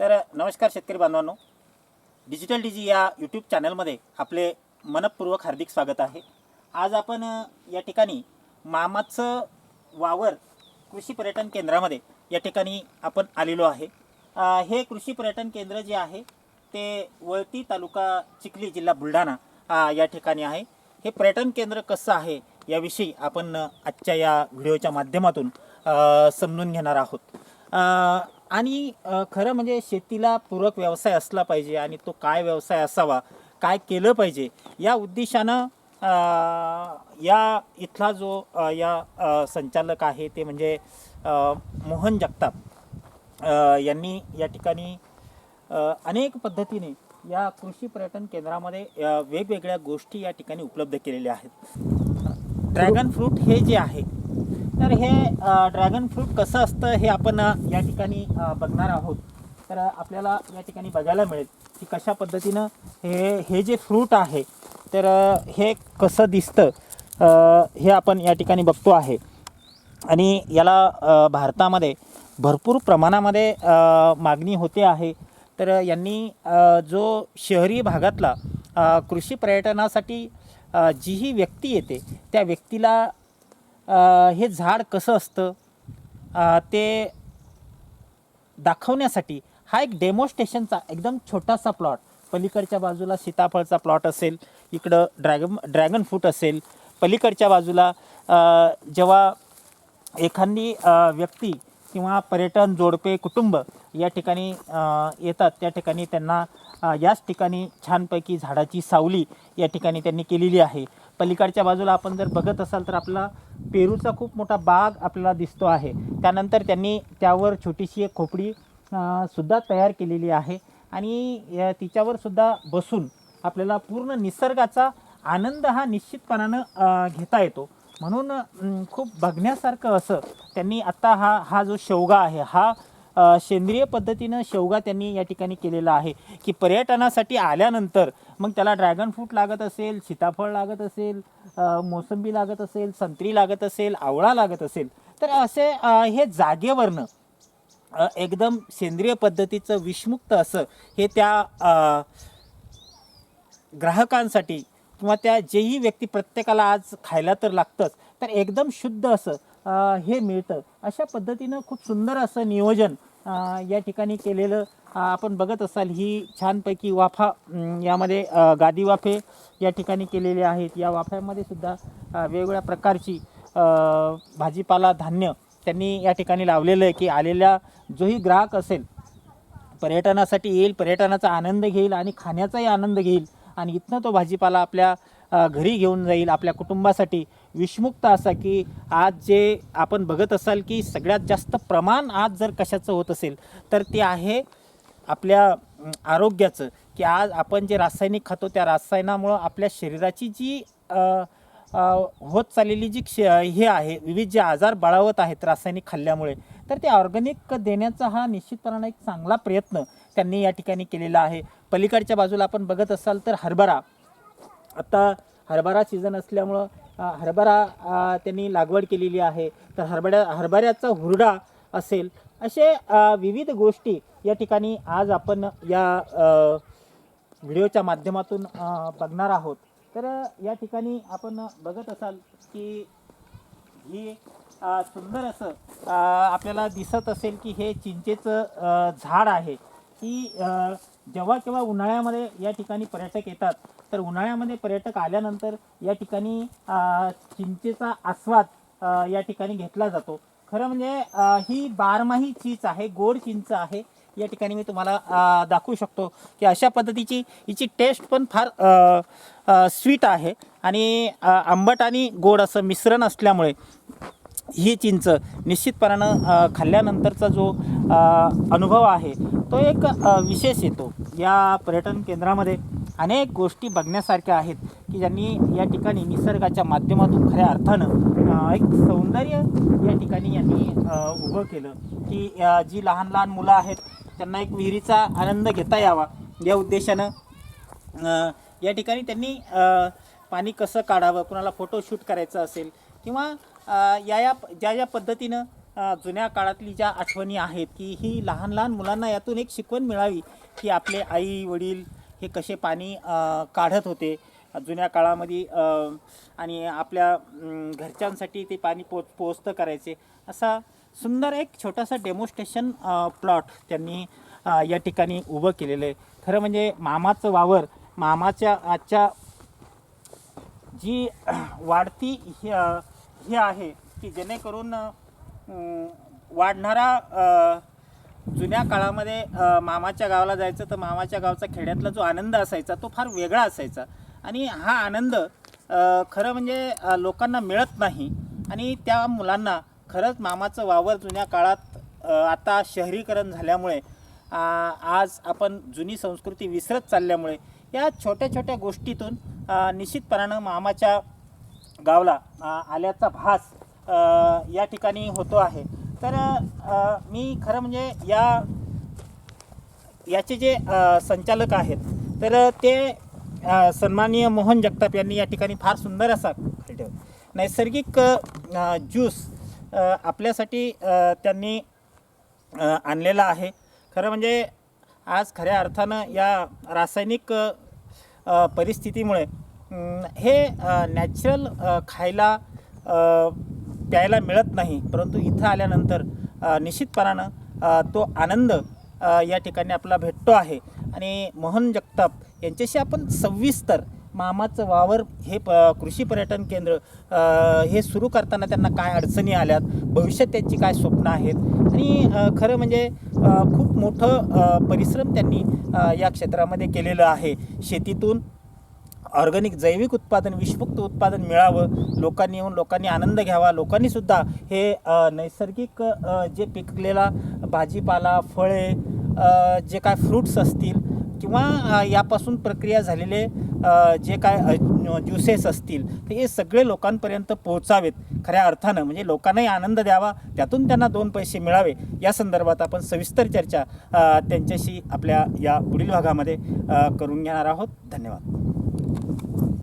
तर नमस्कार शेतकरी बांधवांनो. डिजिटल डीजी या यूट्यूब चॅनलमध्ये आपले मनपूर्वक हार्दिक स्वागत आहे. आज आपण या ठिकाणी मामाचं वावर कृषी पर्यटन केंद्रामध्ये या ठिकाणी आपण आलेलो आहे. हे कृषी पर्यटन केंद्र जे आहे ते वळती तालुका चिखली जिल्हा बुलढाणा या ठिकाणी आहे. हे पर्यटन केंद्र कसं आहे याविषयी आपण आजच्या या व्हिडिओच्या माध्यमातून समजून घेणार आहोत. आणि खरं म्हणजे शेतीला पूरक व्यवसाय असला पाहिजे आणि तो काय व्यवसाय असावा काय केलं पाहिजे या उद्देशानं या इथला जो या संचालक आहे ते म्हणजे मोहन जगताप यांनी या ठिकाणी अनेक पद्धतीने या कृषी पर्यटन केंद्रामध्ये वेगवेगळ्या गोष्टी या ठिकाणी उपलब्ध केलेल्या आहेत. ड्रॅगन फ्रूट हे जे आहे तर हे ड्रॅगन फ्रूट कसं असतं हे आपण या ठिकाणी बघणार आहोत. तर आपल्याला या ठिकाणी बघायला मिळेल की कशा पद्धतीनं हे हे जे फ्रूट आहे तर हे कसं दिसतं हे आपण या ठिकाणी बघतो आहे. आणि याला भारतामध्ये भरपूर प्रमाणामध्ये मागणी होते आहे. तर यांनी जो शहरी भागातला कृषी पर्यटनासाठी जी ही व्यक्ती येते त्या व्यक्तीला हे झाड कसं असतं? ते दाखवण्यासाठी हा एक डेमॉन्स्ट्रेशनचा एकदम छोटासा प्लॉट पलीकडच्या बाजूला सीताफळचा प्लॉट असेल इकडं ड्रॅगन ड्रॅगन फ्रूट असेल. पलीकडच्या बाजूला जेव्हा एखादी व्यक्ती किंवा पर्यटन जोडपे कुटुंब या ठिकाणी येतात त्या ठिकाणी त्यांना याच ठिकाणी छानपैकी झाडाची सावली या ठिकाणी त्यांनी केलेली आहे. पलीकडच्या बाजूला आपण जर बघत असाल तर आपला पेरूचा खूप मोठा बाग आपल्याला दिसतो आहे. त्यानंतर त्यांनी त्यावर छोटीशी एक खोपडी सुद्धा तयार केलेली आहे. आणि तिच्यावर सुद्धा बसून आपल्याला पूर्ण निसर्गाचा आनंद हा निश्चितपणानं घेता येतो. म्हणून खूप बघण्यासारखं असं त्यांनी आत्ता हा हा जो शेवगा आहे हा सेंद्रिय पद्धतीनं शेवगा त्यांनी या ठिकाणी केलेला आहे की पर्यटनासाठी आल्यानंतर मग त्याला ड्रॅगन फ्रूट लागत असेल सीताफळ लागत असेल मोसंबी लागत असेल संत्री लागत असेल आवळा लागत असेल. तर असे हे जागेवरनं एकदम सेंद्रिय पद्धतीचं विषमुक्त असं हे त्या ग्राहकांसाठी किंवा त्या जेही व्यक्ती प्रत्येकाला आज खायला तर लागतंच तर एकदम शुद्ध असं हे मिळतं. अशा पद्धतीनं खूप सुंदर असं नियोजन या ठिकाणी केलेलं आपण बघत असाल ही छानपैकी वाफा यामध्ये गादी वाफे या ठिकाणी केलेले आहेत. या वाफ्यामध्ये सुद्धा वेगवेगळ्या प्रकारची भाजीपाला धान्य त्यांनी या ठिकाणी लावलेलं आहे की आलेला जोही ग्राहक असेल पर्यटनासाठी येईल पर्यटनाचा आनंद घेईल आणि खाण्याचाही आनंद घेईल आणि इथनं तो भाजीपाला आपल्या घरी घेऊन जाईल आपल्या कुटुंबासाठी. विषमुक्त असा की आज जे आपण बघत असाल की सगळ्यात जास्त प्रमाण आज जर कशाचं होत असेल तर ते आहे आपल्या आरोग्याचं. की आज आपण जे रासायनिक खातो त्या रासायनामुळं आपल्या शरीराची जी आ, आ, होत चाललेली जी क्ष हे आहे विविध जे आजार बळावत आहेत रासायनिक खाल्ल्यामुळे तर ते ऑर्गॅनिक देण्याचा हा निश्चितपणाने एक चांगला प्रयत्न त्यांनी या ठिकाणी केलेला आहे. पलीकडच्या बाजूला आपण बघत असाल तर हरभरा. आता हरभरा सीझन असल्यामुळं हरभरा त्यांनी लागवड केलेली आहे. तर हरभऱ्या हरभऱ्याचा हुरडा असेल असे विविध गोष्टी या ठिकाणी आज आपण या व्हिडिओच्या माध्यमातून बघणार आहोत. तर या ठिकाणी आपण बघत असाल की ही सुंदर असं आपल्याला दिसत असेल की हे चिंचेचं झाड आहे. की जेव्हा केव्हा उन्हाळ्यामध्ये या ठिकाणी पर्यटक येतात तर उन्हाळ्यामध्ये पर्यटक आल्यानंतर या ठिकाणी चिंचेचा आस्वाद या ठिकाणी घेतला जातो. खरं म्हणजे ही बारमाही चीज आहे गोड चिंच आहे. या ठिकाणी मी तुम्हाला दाखवू शकतो की अशा पद्धतीची हिची टेस्ट पण फार स्वीट आहे. आणि आंबट आणि गोड असं मिश्रण असल्यामुळे ही चिंच निश्चितपणानं खाल्ल्यानंतरचा जो अनुभव आहे तो एक विशेष येतो. या पर्यटन केंद्रामध्ये अनेक गोष्टी बघण्यासारख्या आहेत की ज्यांनी या ठिकाणी निसर्गाच्या माध्यमातून खऱ्या अर्थानं एक सौंदर्य या ठिकाणी यांनी उभं केलं. की जी लहान लहान मुलं आहेत त्यांना एक विहिरीचा आनंद घेता यावा. या उद्देशानं या ठिकाणी त्यांनी पाणी कसं काढावं कुणाला फोटोशूट करायचं असेल किंवा या या ज्या ज्या पद्धतीनं जुन्या काळातली ज्या आठवणी आहेत की ही लहान लहान मुलांना यातून एक शिकवण मिळावी की आपले आई वडील हे कसे पाणी काढत होते जुन्या काळामध्ये आणि आपल्या घरच्यांसाठी ते पाणी पो पोचतं करायचे. असा सुंदर एक छोटासा डेमोस्ट्रेशन प्लॉट त्यांनी या ठिकाणी उभं केलेलं आहे. खरं म्हणजे मामाचं वावर मामाच्या आजच्या जी वाढती हे हे आहे की जेणेकरून वाढणारा जुन्या काळामध्ये मामाच्या गावाला जायचं तर मामाच्या गावचा खेड्यातला जो आनंद असायचा तो फार वेगळा असायचा. आणि हा आनंद खरं म्हणजे लोकांना मिळत नाही. आणि त्या मुलांना खरंच मामाचं वावर जुन्या काळात आता शहरीकरण झाल्यामुळे आज आपण जुनी संस्कृती विसरत चालल्यामुळे या छोट्या छोट्या गोष्टीतून निश्चितपणानं मामाच्या गावला आल्याचा भास या ठिकाणी होतो आहे. तर मी खरं म्हणजे या याचे जे संचालक आहेत तर ते सन्माननीय मोहन जगताप यांनी या ठिकाणी फार सुंदर असा ठेव. नैसर्गिक ज्यूस आपल्यासाठी त्यांनी आणलेला आहे खरं म्हणजे आज खऱ्या अर्थानं या रासायनिक परिस्थितीमुळे हे नॅचरल खायला प्यायला मिळत नाही. परंतु इथं आल्यानंतर निश्चितपणानं तो आनंद या ठिकाणी आपला भेटतो आहे. आणि मोहन जगताप यांच्याशी आपण सविस्तर मामाचं वावर हे प कृषी पर्यटन केंद्र हे सुरू करताना त्यांना काय अडचणी आल्यात भविष्यात त्यांची काय स्वप्न आहेत? आणि खरं म्हणजे खूप मोठं परिश्रम त्यांनी या क्षेत्रामध्ये केलेलं आहे. शेतीतून ऑर्गॅनिक जैविक उत्पादन विषमुक्त उत्पादन मिळावं लोकांनी येऊन लोकांनी आनंद घ्यावा लोकांनीसुद्धा हे नैसर्गिक जे पिकलेला भाजीपाला फळे जे काय फ्रूट्स असतील किंवा यापासून प्रक्रिया झालेले जे काय ज्युसेस असतील तर हे सगळे लोकांपर्यंत पोहोचावेत खऱ्या अर्थानं. म्हणजे लोकांनाही आनंद द्यावा त्यातून त्यांना दोन पैसे मिळावे. या संदर्भात आपण सविस्तर चर्चा त्यांच्याशी आपल्या या पुढील भागामध्ये करून घेणार आहोत. धन्यवाद.